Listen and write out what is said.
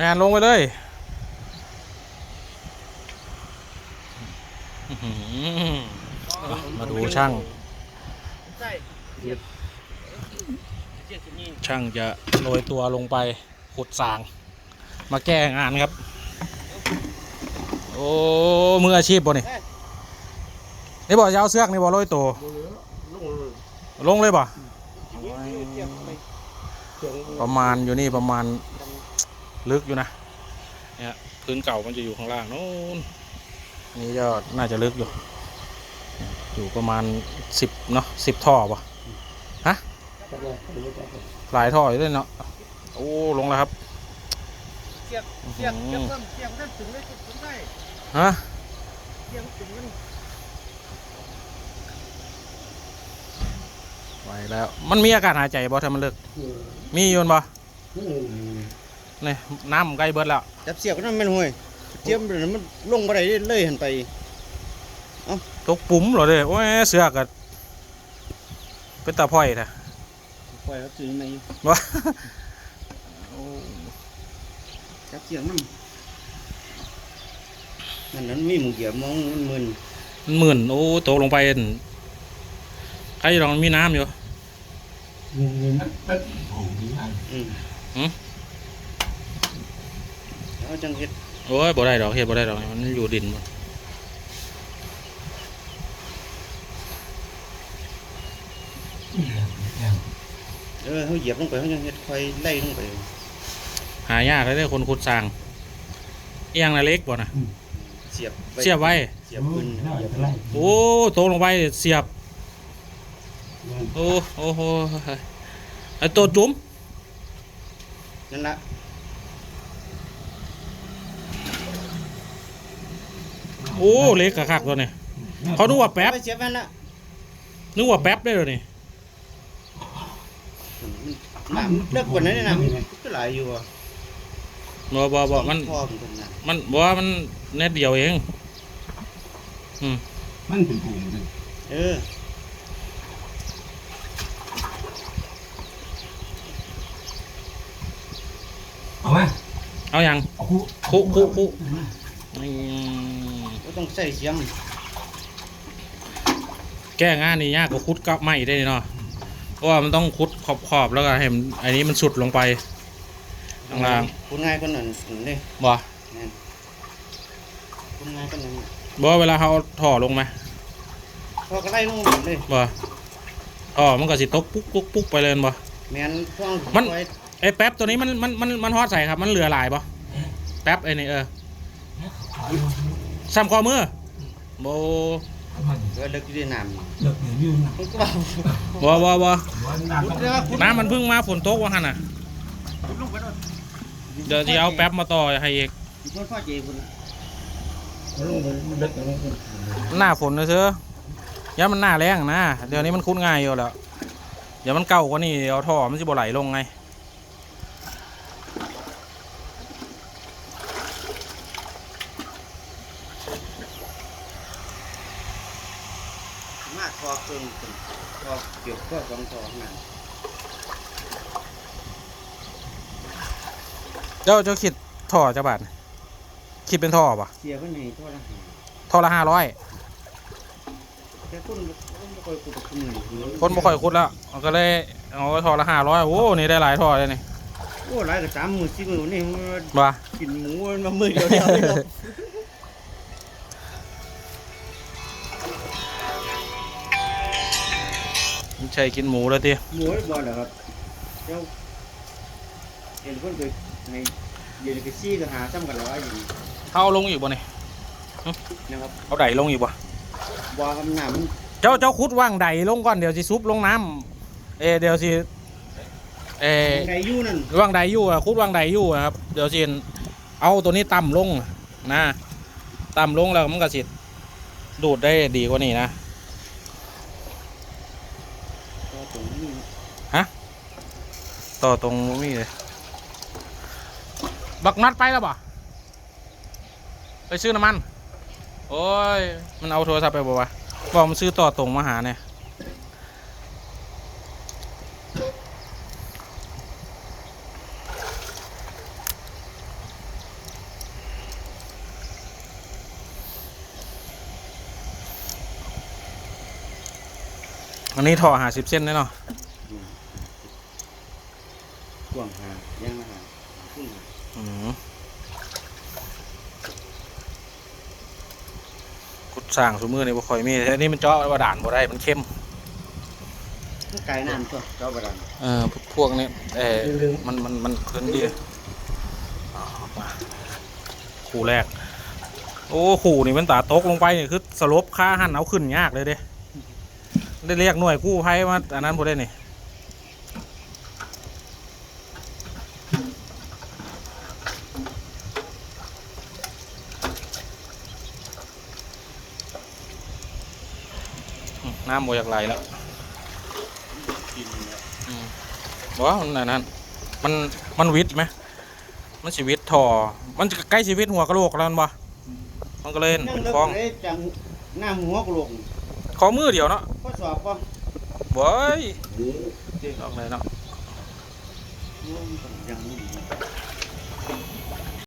งานลงไปเลยอื้อหือมาดูช่างใช่ช่างจะโรยตัวลงไปขุดสาง มาแก้งานครับ โอ้มืออาชีพบ่นี่นี่บอกจะเอาเสือกนี่บอกโรยตัวลงเลยบ่ ประมาณอยู่นี่ประมาณลึกอยู่นะเนี่ยพื้นเก่ามันจะอยู่ข้างล่างโน้นนี่ก็น่าจะลึกอยู่ อยู่ประมาณสิบเนาะสิบท่อป่ะฮะหลายท่ออยู่เลยเนาะโอ้ลงแล้วครับเสียบเสียบเสียบเพิ่มเสียบนั่นถึงเลยถึงได้ฮะเสียบถึงมัน ไปแล้ว มันมีอากาศหายใจบ่ถ้ามันเลิก มีโยนบ่นี่น้ำใกล้เบิดแล้วจับเสียบก็นั่นไม่ห่วยเทียมมันลงไปได้เลยหันไปตกปุ๋มเหรอเด้โอ้ยเสือกอะเป็นตาพ่อยนะปล่อยครับถึงในว่าจับเสียบนั่นนั่นนั้นมีหมูเหยียบมองมันมึนมันหมื่นโอ้ตกลงไป อั่นใครลองมีน้ำอยู่อืมหืมเอาจังเฮ็ดโอ้ยบ่ได้ดอกเฮ็ดบ่ได้ดอกมันอยู่ดินหมดเออเขาเหยียบลงไปเขาจังเฮ็ดค่อยไล่ลงไป หายากเลยเด้อคนขุดสร้างเอียงนะเล็กบ่นะเสียบเสียบไว้เสียบปืนเหยียบไล่โอ้ตกลงไปเสียบ โอ้โอ้โหไอตัวจุ๋มนั่นละโอ้เล็กกะคักตัวนี้เขานึกว่าแป๊บไปเสียบมันละนึกว่าแป๊บได้เลยนี่น้ำเลิกกว่านั้นเลยนะมันก็หลายอยู่อะบ่บ่บ่มันพ่อมันเป็นนะมันบ่ว่ามันเน็ตเดียวเองมันเป็นภูมิเลยเออ เอาไหม เอาอย่างเอาคู่คุคุคุอืมก็ต้องใส่เสียง แก้งานนี่ยากกว่าคุดกับไม้ได้เนาะเพราะว่ามันต้องคุดขอบขอบๆแล้วก็ให้มันอันนี้มันสุดลงไปข้างล่างคุณง่ายคนนั้นนี่บ่คุณง่ายคนนั้นบ่เวลาเขาเอาถ่อลงไหมพอก็ไล่ลงหมดเลยบ่อ๋อมันก็สิตกปุ๊กปุ๊กปุ๊กไปเลยบ่ แมนพ่วงมัน ไว้ไอ้แป๊บตัวนี้มันมันมันมันฮอดใส่ครับ มันเหลือหลายบ่แป๊บไอ้นี่เออซ้ำข้อมือโบมันก็เลิกอยู่ในน้ำเลิกเดี๋ยวยืนนะมันก็เบาบ่บ่บ่ว่าน้ำพุต้ดองเรียกว่าพุดน้ำมันเพิ่งมาฝนตกว่าหั่นน่ะพุดลงไปโดนเดี๋ยวที่เอาแป๊บมาต่อให้อีกพุดพ่อเจพุดลงไปเลิกลงไปหน้าฝนนะเสือย้ามันหน้าแรงนะ เดี๋ยวนี้มันคุ้นง่ายอยู่แล้ว เดี๋ยวมันเก่ากว่านี่เอาท่อมันสิบ่ไหลลงไงมาทอเครื่องเป็นทอเกี่ยวข้อสองทอนั่นเจ้าเจ้าคิดท่อจะบาทคิดเป็นท่อป่ะเสียเพิ่นให้ทั่วละท่อละห้าร้อย แต่คนคนบ่ค่อยคุดกับมือคนบ่ค่อยคุดแล้วเอาก็เลยเอาไว้ท่อละห้าร้อยโอ้นี่ได้หลายท่อเลยนี่โอ้หลายกับสามมือสี่มือนี่มันว่ากินหมูมันมามือเดียวเดียวเลยครับไม่ใช่กินหมูแล้วทีหมูได้บ่แล้วครับเจ้าเห็นเพิ่นไปในเดี๋ยวนี้ก็ซี่ก็หาซ้ำกันแล้วว่าอยู่เอาลงอีกบ่นี่นะครับเอาไดลงอีกบ่ บ่คำน้ำมันเจ้าเจ้าคุดว่างไดลงก่อนเดี๋ยวสิซุบลงน้ำเออเดี๋ยวสิเออไก่ยู่นั่นว่างใดอยู่อะคุดว่างใดอยู่อะครับ เดี๋ยวสิเอาตัวนี้ต่ำลงนะต่ำลงแล้วมันก็สิดูดได้ดีกว่านี้นะก็ตรงนี้ต่อตรงนี้เลย บักนัดไปแล้วบ่ไปซื้อน้ำมัน โอ้ย มันเอาโทรศัพท์ไปบอกว่าบอกมันซื้อต่อตรงมาหาเนี่ย อันนี้ถอหาสิบเส้นได้หนอน สร้างสมือนี่บ่ค่อยมีแต่อันนี้มันเจาะบาดาลบ่ได้มันเข้ม ไกลน้ำตัวเจ้าบาดาลเออพวกนี้เออมันมันมันพื้นดีเอามาคู่แรก โอ้ขู่นี่มันตาตกลงไปนี่คือสลบค่าหันเอาขึ้นยากเลยเด้ได้เรียกหน่วยกู้ภัยมาอันนั้นพอได้นี่ น้ำโมอยากไหลแล้วกินเนี่ยว้าวมันอันนั้นมันมันวิทย์ไหมมันชีวิตทอมันจะใกล้ชีวิตหัวกะโหลกแล้วมันบ่มันก็เลยนั่งเป็นเลิกคลองเลยจังหน้าหัวกระโหลกขอมือเดียวเนาะข้อสอบป่ะบ่ยออกเลยเนาะยังไม่ดี